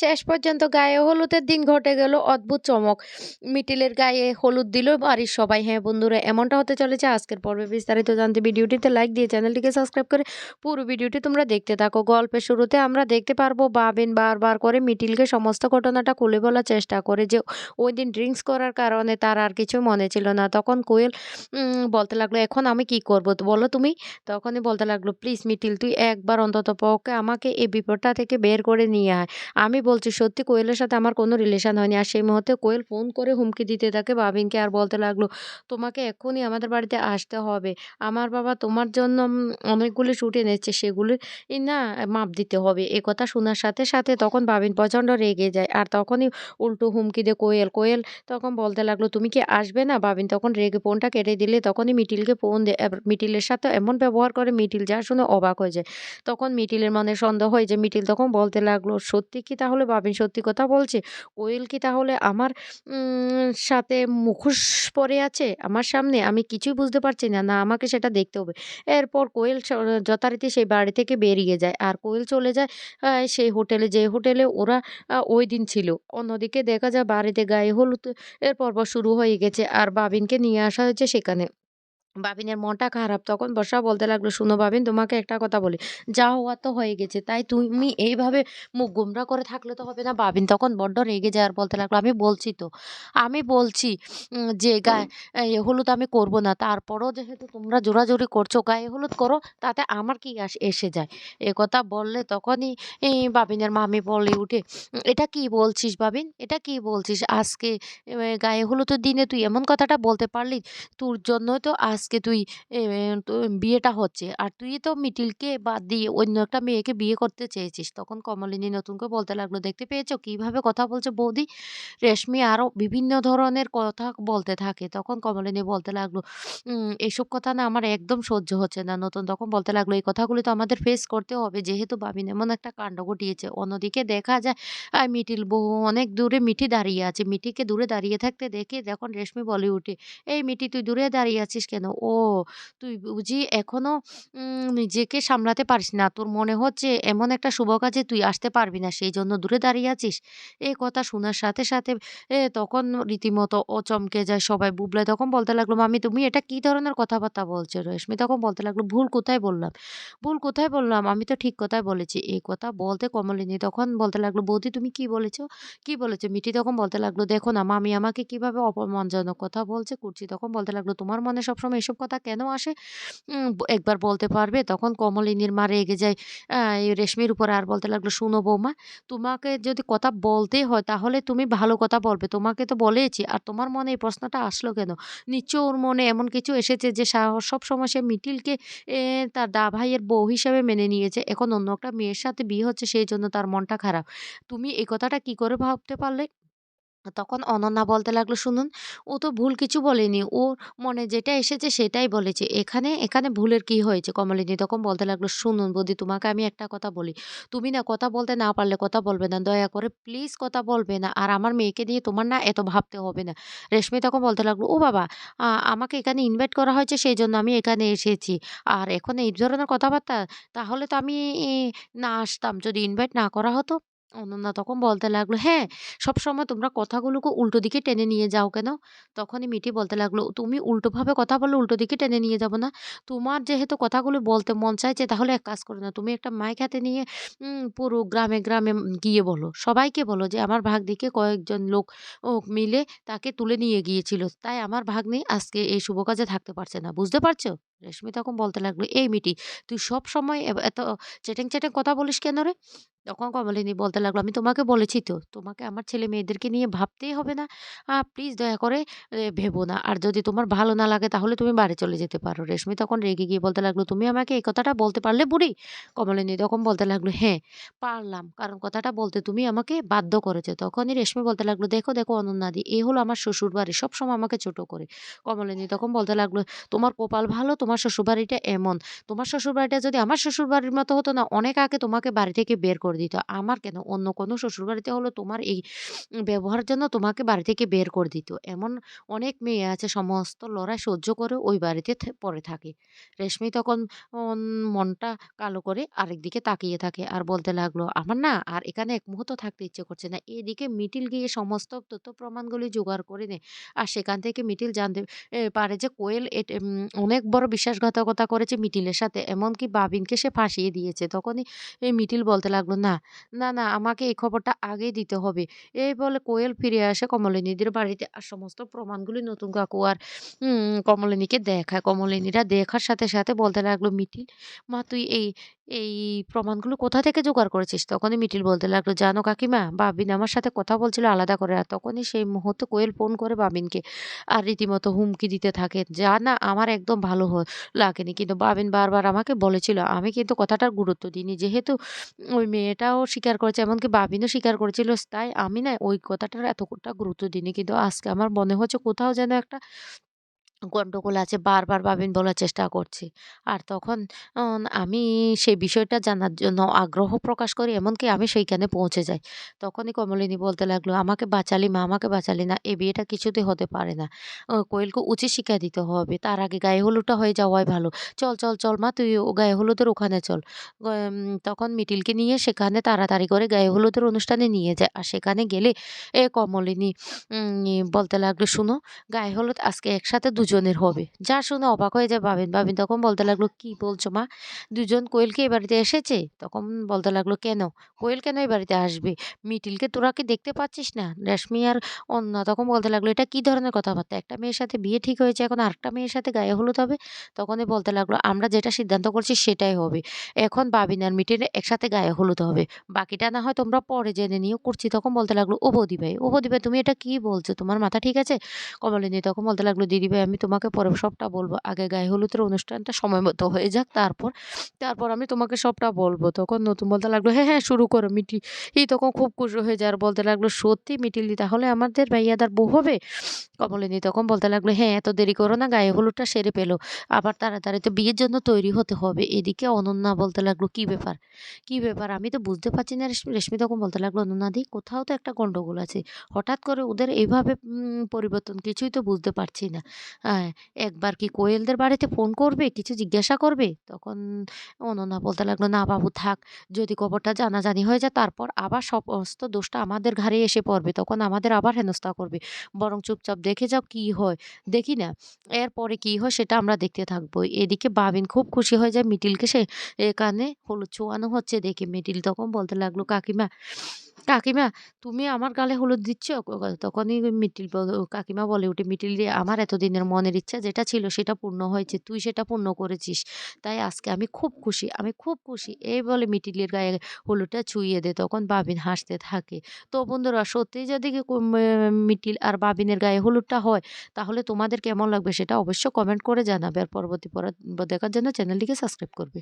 শেষ পর্যন্ত গায়ে হলুদের দিন ঘটে গেল অদ্ভুত চমক। মিটিলের গায়ে হলুদ দিল বাড়ির সবাই। হ্যাঁ বন্ধুরা, এমনটা হতে চলেছে আজকের পর্বে। বিস্তারিত জানতে ভিডিওটিতে লাইক দিয়ে চ্যানেলটিকে সাবস্ক্রাইব করে পুরো ভিডিওটি তোমরা দেখতে থাকো। গল্পের শুরুতে আমরা দেখতে পারব, বাবিন বারবার করে মিটিলকে সমস্ত ঘটনাটা খুলে বলার চেষ্টা করে যে ওই দিন ড্রিঙ্কস করার কারণে তার আর কিছু মনে ছিল না। তখন কোয়েল বলতে লাগল, এখন আমি কি করব বলো তুমি? তখনই বলতে লাগল, প্লিজ মিটিল, তুই একবার অন্তত পক্ষে আমাকে এই বিপদটা থেকে বের করে নিয়ে আয়। আমি বলছি সত্যি কোয়েলের সাথে আমার কোনো রিলেশন হয়নি। আর সেই মুহূর্তে কোয়েল ফোন করে হুমকি দিতে থাকে বাবিনকে আর বলতে লাগল, "তোমাকে এক্ষুনি আমাদের বাড়িতে আসতে হবে। আমার বাবা তোমার জন্য অনেকগুলি ছুটি এনেছে সেগুলির ই না মাপ দিতে হবে।" এ কথা শোনার সাথে, সাথে তখন বাবিন প্রচণ্ড রেগে যায়। আর তখনই উল্টো হুমকি দে কোয়েল। কোয়েল তখন বলতে লাগল, "তুমি কি আসবে না?" বাবিন তখন রেগে ফোনটা কেটে দিলে তখনই মিটিলকে ফোন। এবার মিটিলের সাথে এমন ব্যবহার করে মিটিল যা শুনে অবাক হয়ে যায়। তখন মিটিলের মনে সন্দেহ হয় যে মিটিল তখন বলতে লাগল, "সত্যি কি তাহলে বাবিন সত্যি কথা বলছে? কোয়েল কি তাহলে আমার সাথে মুখোশ পরে আছে আমার সামনে? আমি কিছুই বুঝতে পারছি না। না আমাকে সেটা দেখতে হবে।" এরপর কোয়েল যথারীতি সেই বাড়ি থেকে বেরিয়ে যায়। আর কোয়েল চলে যায় সেই হোটেলে, যে হোটেলে ওরা ওই দিন ছিল। অন্যদিকে দেখা যায় বাড়িতে গায়ে হলুদ এর পর্ব শুরু হয়ে গেছে। আর বাবিনকে নিয়ে আসা হয়েছে সেখানে। বাবিনের মনটা খারাপ। তখন বর্ষা বলতে লাগল, "শোনো বাবিন তোমাকে একটা কথা বলি। যা হওয়া তো হয়ে গেছে। তাই তুমি এইভাবে মুখ গোমড়া করে থাকলে তো হবে না।" বাবিন তখন বড্ড রেগে যায় আর বলতে লাগল, "আমি বলছি তো, আমি বলছি যে গায়ে হলুদ আমি করব না। তারপরও যেহেতু তোমরা জোরাজুরি করছ গায়ে হলুদ করো তাতে আমার কি আস এসে যায়?" এ কথা বললে তখনই বাবিনের মামি বলে উঠে, এটা কি বলছিস বাবিন? এটা কি বলছিস? আজকে গায়ে হলুদের দিনে তুই এমন কথাটা বলতে পারলি? তোর জন্যই তো আজকে তুই বিয়েটা হচ্ছে। আর তুই তো মিটিলকে বাদ দিয়ে অন্য একটা মেয়েকে বিয়ে করতে চেয়েছিস। তখন কমলিনী নতুন করে বলতে লাগল, "দেখতে পেয়েছ কীভাবে কথা বলছে বৌদি?" রেশমি আরও বিভিন্ন ধরনের কথা বলতে থাকে। তখন কমলিনী বলতে লাগল, "উম এসব কথা না আমার একদম সহ্য হচ্ছে না।" নতুন তখন বলতে লাগল, "এই কথাগুলি তো আমাদের ফেস করতে হবে যেহেতু বাবিন এমন একটা কাণ্ড ঘটিয়েছে।" অন্যদিকে দেখা যায় আ মিটিল বহু অনেক দূরে মিঠি দাঁড়িয়ে আছে। মিঠিকে দূরে দাঁড়িয়ে থাকতে দেখে যখন রেশমি বলে ওঠে, "এই মিঠি তুই দূরে দাঁড়িয়ে আছিস কেন? ও তুই বুঝি এখনও নিজেকে সামলাতে পারিস না? তোর মনে হচ্ছে এমন একটা শুভ কাজে তুই আসতে পারবি না সেই জন্য দূরে দাঁড়িয়ে আছিস?" এই কথা শোনার সাথে, সাথে এ তখন রীতিমতো ও চমকে যায় সবাই। বুবলাই তখন বলতে লাগল, "মামি তুমি এটা কি ধরনের কথাবার্তা বলছো?" রেশমি তখন বলতে লাগল, "ভুল কোথায় বললাম? ভুল কোথায় বললাম? আমি তো ঠিক কথাই বলেছি।" এই কথা বলতে কমলিনী তখন বলতে লাগল, "বৌদি তুমি কি বলেছ? কি বলেছ?" মিঠি তখন বলতে লাগল, "দেখো না মামি আমাকে কীভাবে অপমানজনক কথা বলছে।" কুর্চি তখন বলতে লাগল, "তোমার মনে সবসময় এসব কথা কেন আসে? একবার বলতে পারবে?" তখন কমলিনীর মা রেগে যায় রেশমির উপরে আর বলতে লাগল, শুনো বৌমা, তোমাকে যদি কথা বলতেই হয় তাহলে তুমি ভালো কথা বলবে। তোমাকে তো বলেইছি। আর তোমার মনে এই প্রশ্নটা আসলো কেন? নিশ্চয়ই ওর মনে এমন কিছু এসেছে যে সব সময় সে মিটিলকে তার দা ভাইয়ের বউ হিসেবে মেনে নিয়েছে। এখন অন্য একটা মেয়ের সাথে বিয়ে হচ্ছে সেই জন্য তার মনটা খারাপ। তুমি এই কথাটা কি করে ভাবতে পারলে?" তখন অনন্যা বলতে লাগল, "শুনুন, ও তো ভুল কিছু বলেনি। ওর মনে যেটা এসেছে সেটাই বলেছে। এখানে এখানে ভুলের কি হয়েছে?" কমলিনী তখন বলতে লাগল, "শুনুন বৌদি তোমাকে আমি একটা কথা বলি। তুমি না কথা বলতে না পারলে কথা বলবে না। দয়া করে প্লিজ কথা বলবে না। আর আমার মেয়েকে নিয়ে তোমার না এত ভাবতে হবে না।" রেশমি তখন বলতে লাগল, "ও বাবা! আমাকে এখানে ইনভাইট করা হয়েছে সেই জন্য আমি এখানে এসেছি। আর এখন এই ধরনের কথাবার্তা? তাহলে তো আমি না আসতাম যদি ইনভাইট না করা হতো?" অনন্যা তখন বলতে লাগল, "হ্যাঁ, সব সময় তোমরা কথাগুলোকে উল্টো দিকে টেনে নিয়ে যাও কেন?" তখনই মিঠি বলতে লাগল, "তুমি উল্টোভাবে কথা বললে উল্টো দিকে টেনে নিয়ে যাব না? তোমার যেহেতু কথাগুলো বলতে মন চাইছে তাহলে এক কাজ করো না। তুমি একটা মাইক হাতে নিয়ে পুরো গ্রামে, গ্রামে গিয়ে বলো। সবাইকে বলো যে আমার ভাগ ভাগ্নিকে কয়েকজন লোক মিলে তাকে তুলে নিয়ে গিয়েছিল। তাই আমার ভাগ্নি আজকে এই শুভ কাজে থাকতে পারছে না। বুঝতে পারছ?" রেশমি তখন বলতে লাগল, "এই মিটি তুই সবসময় এব এত চ্যাটিং, চ্যাটিং কথা বলিস কেন রে?" তখন কমলিনী বলতে লাগল, "আমি তোমাকে বলেছি তো, তোমাকে আমার ছেলে-মেয়েদেরকে নিয়ে ভাবতেই হবে না। প্লিজ দয়া করে ভেবো না। আর যদি তোমার ভালো না লাগে তাহলে তুমি বাড়ি চলে যেতে পারো।" রেশমি তখন রেগে গিয়ে বলতে লাগল, "তুমি আমাকে এই কথাটা বলতে পারলে বুড়ি?" কমলিনী তখন বলতে লাগল, "হ্যাঁ, পারলাম। কারণ কথাটা বলতে তুমি আমাকে বাধ্য করেছ।" তখনই রেশমি বলতে লাগল, "দেখো, দেখো অনন্যাদি, এ হলো আমার শ্বশুরবাড়ি। সবসময় আমাকে ছোট করে।" কমলিনী তখন বলতে লাগল, "তোমার কপাল ভালো, তোমার শ্বশুরবাড়িটা এমন। তোমার শ্বশুরবাড়িটা যদি আমার শ্বশুরবাড়ির মতো হতো না অনেক আগে তোমাকে বাড়ি থেকে বের করে দিত। আমার কেন অন্য কোনো শ্বশুরবাড়িতে হলো তোমার এই ব্যবহারের জন্য তোমাকে বাড়ি থেকে বের করে দিত। এমন অনেক মেয়ে আছে সমস্ত লড়াই সহ্য করে ওই বাড়িতে পড়ে থাকে। রেশমি তখন মনটা কালো করে আরেকদিকে তাকিয়ে থাকে আর বলতে লাগল, "আমার না আর এখানে এক মুহূর্ত থাকতে ইচ্ছে করছে না।" এদিকে মিটিল গিয়ে সমস্ত তথ্য প্রমাণগুলি জোগাড় করে নেয়। আর সেখান থেকে মিটিল জানতে পারে যে কোয়েল অনেক বড় বিশ্বাসঘাতকতা করেছে মিটিলের সাথে। এমনকি বাবিনকে সে ফাঁসিয়ে দিয়েছে। তখনই এই মিটিল বলতে লাগল, "না, না, না আমাকে এই খবরটা আগেই দিতে হবে।" এই বলে কোয়েল ফিরে আসে কমলিনীদের বাড়িতে। আর সমস্ত প্রমাণগুলি নতুন কাকু আর কমলিনীকে দেখায়। কমলিনীরা দেখার সাথে, সাথে বলতে লাগল, "মিটিল, মা তুই এই, এই প্রমাণগুলো কোথা থেকে জোগাড় করেছিস?" তখনই মিটিল বলতে লাগল, "জানো কাকিমা বাবিন আমার সাথে কথা বলছিল আলাদা করে।" আর তখনই সেই মুহূর্তে কোয়েল ফোন করে বাবিনকে। আর রীতিমতো হুমকি দিতে থাকে। যা না আমার একদম ভালো লাগেনি। কিন্তু বাবিন বারবার আমাকে বলেছিল। আমি কিন্তু কথাটার গুরুত্ব দিইনি। যেহেতু ওই মেয়েটাও স্বীকার করেছে এমনকি বাবিনও স্বীকার করেছিল তাই আমি না ওই কথাটার এতটা গুরুত্ব দিইনি। কিন্তু আজকে আমার মনে হচ্ছে কোথাও যেন একটা গন্ডগোল আছে। বারবার বাবিন বলার চেষ্টা করছে। আর তখন আমি সেই বিষয়টা জানার জন্য আগ্রহ প্রকাশ করি এমনকি আমি সেইখানে পৌঁছে যাই। তখনই কমলিনী বলতে লাগল, "আমাকে বাঁচালি মা, আমাকে বাঁচালি না। এ বিয়েটা কিছুতে হতে পারে না। কোয়েলকে উচিত শিক্ষা দিতে হবে। তার আগে গায়ে হলুদটা হয়ে যাওয়াই ভালো। চল, চল, চল মা তুই ও গায়ে হলুদের ওখানে চল।" তখন মিটিলকে নিয়ে সেখানে তাড়াতাড়ি করে গায়ে হলুদের অনুষ্ঠানে নিয়ে যায়। আর সেখানে গেলে এ কমলিনী বলতে লাগল, "শুনো গায়ে হলুদ আজকে একসাথে দুজনের হবে।" যা শুনে অবাক হয়ে যায় বাবিন। বাবিন তখন বলতে লাগল, "কি বলছো মা? দুজন কোয়েল কি এ বাড়িতে এসেছে?" তখন বলতে লাগল, "কেন? কোয়েল কেন এই বাড়িতে আসবে? মিটিলকে তোরা কি দেখতে পাচ্ছিস না?" রেশমি আর অন্য তখন বলতে লাগল, "এটা কি ধরনের কথাবার্তা? একটা মেয়ের সাথে বিয়ে ঠিক হয়েছে এখন আরেকটা মেয়ের সাথে গায়ে হলুদ হবে?" তখনই বলতে লাগল, "আমরা যেটা সিদ্ধান্ত করছি সেটাই হবে। এখন বাবিন আর মিটিল একসাথে গায়ে হলুদ হবে। বাকিটা না হয় তোমরা পরে জেনে নিও।" করছি তখন বলতে লাগল, "ও বৌদি ভাই, ও বৌদি ভাই তুমি এটা কি বলছো? তোমার মাথা ঠিক আছে?" কমলিনী তখন বলতে লাগল, "দিদি ভাই আমি তোমাকে পরে সবটা বলব। আগে গায়ে হলুদের অনুষ্ঠানটা সময় মতো হয়ে যাক তারপর, তারপর আমি তোমাকে সবটা বলব।" তখন নতুন বলতে লাগল, "হ্যাঁ, হ্যাঁ শুরু করো।" মিটি এই তখন খুব খুশি হয়ে যায় আর বলতে লাগল, "সত্যি মিটিলদি তাহলে আমাদের ভাইয়াদার বউ হবে?" কমলিনী তখন বলতে লাগল, "হ্যাঁ এত দেরি করো না গায়ে হলুদটা সেরে পেল আবার তাড়াতাড়ি তো বিয়ের জন্য তৈরি হতে হবে।" এদিকে অনন্যা বলতে লাগল, "কি ব্যাপার? কি ব্যাপার? আমি তো বুঝতে পারছি না রেশমি।" রেশমি তখন বলতে লাগল, "অনন্যাদি কোথাও তো একটা গন্ডগোল আছে। হঠাৎ করে ওদের এইভাবে পরিবর্তন কিছুই তো বুঝতে পারছি না। হ্যাঁ, একবার কি কোয়েলদের বাড়িতে ফোন করবে? কিছু জিজ্ঞাসা করবে?" তখন অনন্যা বলতে লাগল, "না বাবু থাক। যদি খবরটা জানাজানি হয়ে যায় তারপর আবার সমস্ত দোষটা আমাদের ঘাড়ে এসে পড়বে। তখন আমাদের আবার হেনস্থা করবে। বরং চুপচাপ দেখে যাও কি হয়। দেখি না? এরপরে কি হয় সেটা আমরা দেখতে থাকব।" এদিকে বাবিন খুব খুশি হয়ে যায় মিটিলকে সে এখানে হলুদ ছোঁয়ানো হচ্ছে দেখে। মিটিল তখন বলতে লাগল, "কাকিমা, কাকিমা তুমি আমার গালে হলুদ দিচ্ছ?" তখনই মিটিল কাকিমা বলে উঠে মিটিল দিয়ে আমার এতদিনের মনের ইচ্ছা যেটা ছিল সেটা পূর্ণ হয়েছে। তুই সেটা পূর্ণ করেছিস। তাই আজকে আমি খুব খুশি, আমি খুব খুশি।" এই বলে মিটিলের গায়ে হলুদটা ছুঁইয়ে দেয়। তখন বাবিন হাসতে থাকে। তো বন্ধুরা সত্যি যদি কি কো মিটিল আর বাবিনের গায়ে হলুদটা হয় তাহলে তোমাদের কেমন লাগবে সেটা অবশ্য কমেন্ট করে জানাবে। আর পরবর্তী পরা দেখার জন্য চ্যানেলটিকে সাবস্ক্রাইব করবে।